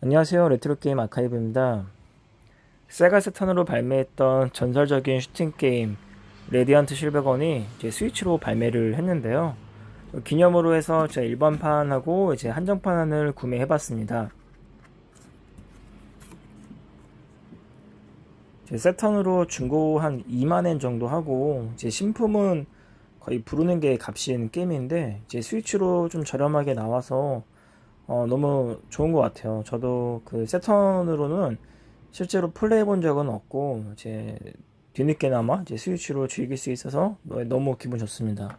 안녕하세요. 레트로 게임 아카이브입니다. 세가 세턴으로 발매했던 전설적인 슈팅 게임 레디언트 실버건이 이제 스위치로 발매를 했는데요. 기념으로 해서 제가 일반판하고 이제 한정판을 구매해봤습니다. 이제 세턴으로 중고 한 2만엔 정도 하고 이제 신품은 거의 부르는 게 값인 게임인데 이제 스위치로 좀 저렴하게 나와서 어, 너무 좋은 것 같아요. 저도 그 세턴으로는 실제로 플레이해 본 적은 없고, 이제 뒤늦게나마 이제 스위치로 즐길 수 있어서 너무 기분 좋습니다.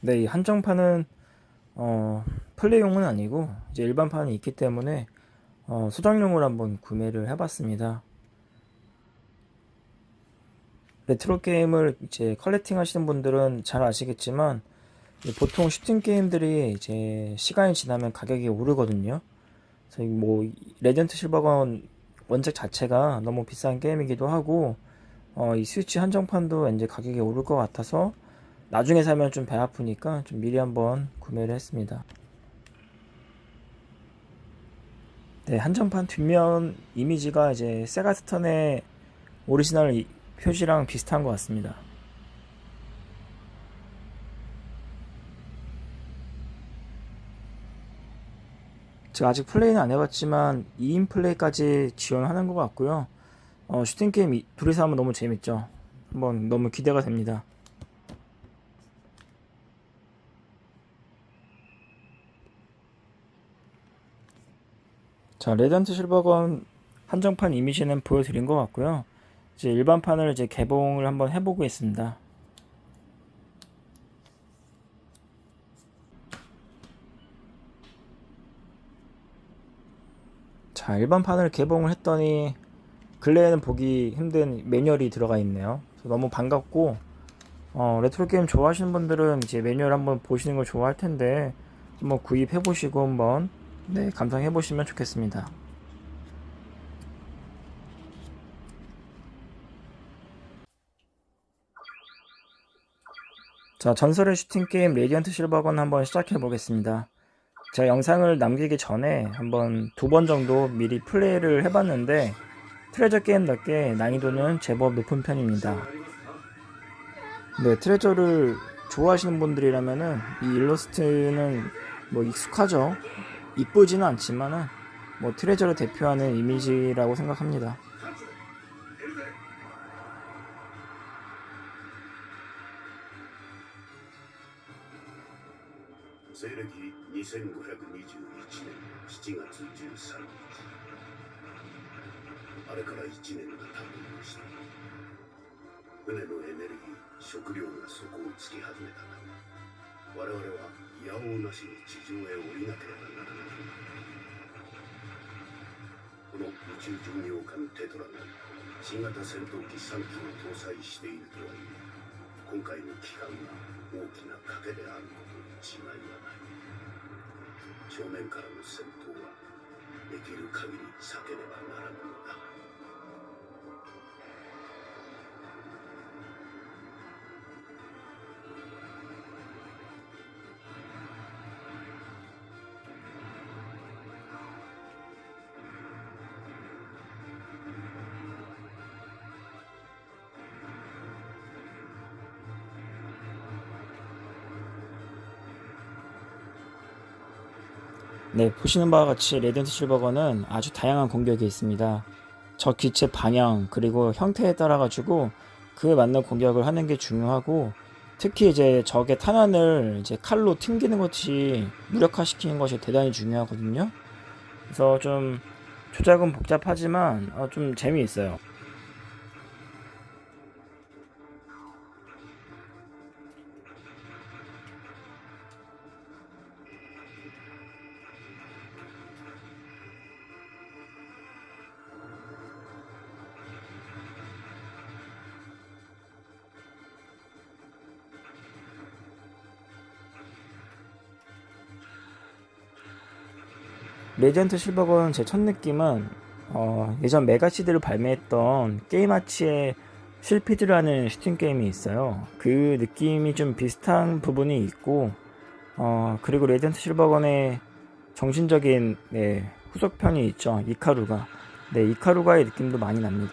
네, 이 한정판은 어, 플레이용은 아니고 이제 일반판이 있기 때문에 어, 소장용으로 한번 구매를 해봤습니다. 레트로 게임을 이제 컬렉팅 하시는 분들은 잘 아시겠지만 보통 슈팅 게임들이 이제 시간이 지나면 가격이 오르거든요. 그래서 뭐 레전트 실버건 원작 자체가 너무 비싼 게임이기도 하고 어, 이 스위치 한정판도 이제 가격이 오를 것 같아서 나중에 사면 좀 배 아프니까 좀 미리 한번 구매를 했습니다. 네, 한정판 뒷면 이미지가 이제 세가 스턴의 오리지널 이- 표지랑 비슷한 것 같습니다. 제가 아직 플레이는 안 해봤지만 2인 플레이까지 지원하는 것 같고요. 어, 슈팅 게임 이- 둘이서 하면 너무 재밌죠. 한번 너무 기대가 됩니다. 자, 레전트 실버건 한정판 이미지는 보여드린 것 같고요. 이제 일반판을 이제 개봉을 한번 해보고 있습니다. 자, 일반판을 개봉을 했더니 근래에는 보기 힘든 매뉴얼이 들어가 있네요. 너무 반갑고 어, 레트로 게임 좋아하시는 분들은 이제 매뉴얼 한번 보시는 걸 좋아할 텐데 한번 구입해 보시고 한번 네, 감상해 보시면 좋겠습니다. 자, 전설의 슈팅 게임 레디언트 실버건 한번 시작해 보겠습니다. 제가 영상을 남기기 전에 한번 두 번 정도 미리 플레이를 해봤는데 트레저 게임답게 난이도는 제법 높은 편입니다. 네, 트레저를 좋아하시는 분들이라면은 이 일러스트는 뭐 익숙하죠. 이쁘지는 않지만은 뭐 트레저를 대표하는 이미지라고 생각합니다. 2521年7月13日。あれから1年が経っていました。船のエネルギー食料が底をつき始めたため我々はいやおうなしに地上へ降りなければならなかったこの宇宙巡洋艦テトラが新型戦闘機3機を搭載しているとはいえ今回の機関が大きな賭けであることに違いはない。正面からの戦闘はできる限り避けねばならぬのだ「 네, 보시는 바와 같이 레디언트 실버건은 아주 다양한 공격이 있습니다. 적 기체 방향 그리고 형태에 따라 가지고 그에 맞는 공격을 하는 게 중요하고 특히 이제 적의 탄환을 이제 칼로 튕기는 것이 무력화시키는 것이 대단히 중요하거든요. 그래서 좀 조작은 복잡하지만 어, 좀 재미있어요. 레전트 실버건 제 첫 느낌은 어, 예전 메가시드를 발매했던 게임아치의 실피드라는 슈팅 게임이 있어요. 그 느낌이 좀 비슷한 부분이 있고, 어, 그리고 레전트 실버건의 정신적인 네, 후속편이 있죠. 이카루가. 네, 이카루가의 느낌도 많이 납니다.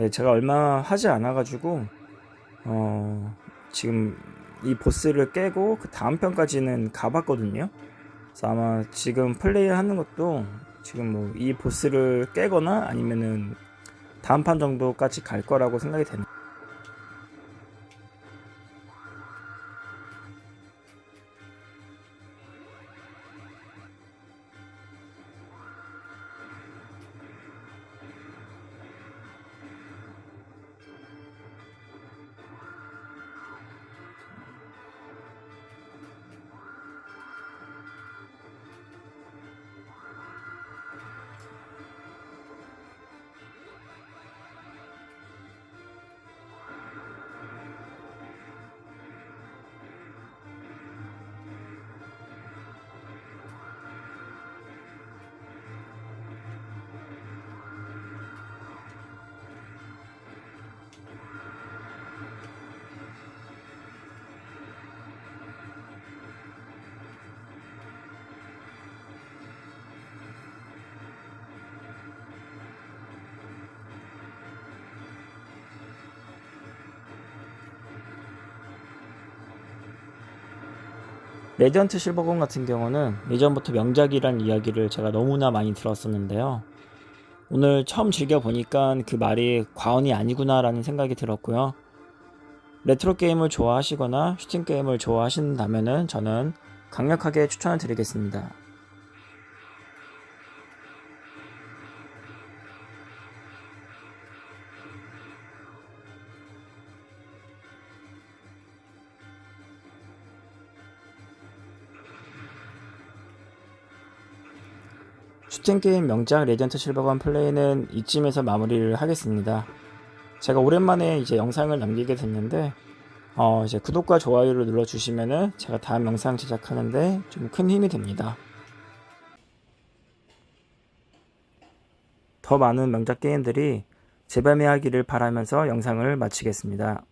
네, 제가 얼마 하지 않아가지고, 어, 지금 이 보스를 깨고 그 다음 편까지는 가봤거든요. 그래서 아마 지금 플레이 하는 것도 지금 뭐 이 보스를 깨거나 아니면은 다음 판 정도까지 갈 거라고 생각이 됩니다. 레디언트 실버건 같은 경우는 예전부터 명작이란 이야기를 제가 너무나 많이 들었었는데요. 오늘 처음 즐겨보니까 그 말이 과언이 아니구나라는 생각이 들었고요. 레트로 게임을 좋아하시거나 슈팅 게임을 좋아하신다면은 저는 강력하게 추천을 드리겠습니다. 슈팅 게임 명작 레전트 실버건 플레이는 이쯤에서 마무리를 하겠습니다. 제가 오랜만에 이제 영상을 남기게 됐는데 어 이제 구독과 좋아요를 눌러주시면은 제가 다음 영상 제작하는데 좀 큰 힘이 됩니다. 더 많은 명작 게임들이 재발매하기를 바라면서 영상을 마치겠습니다.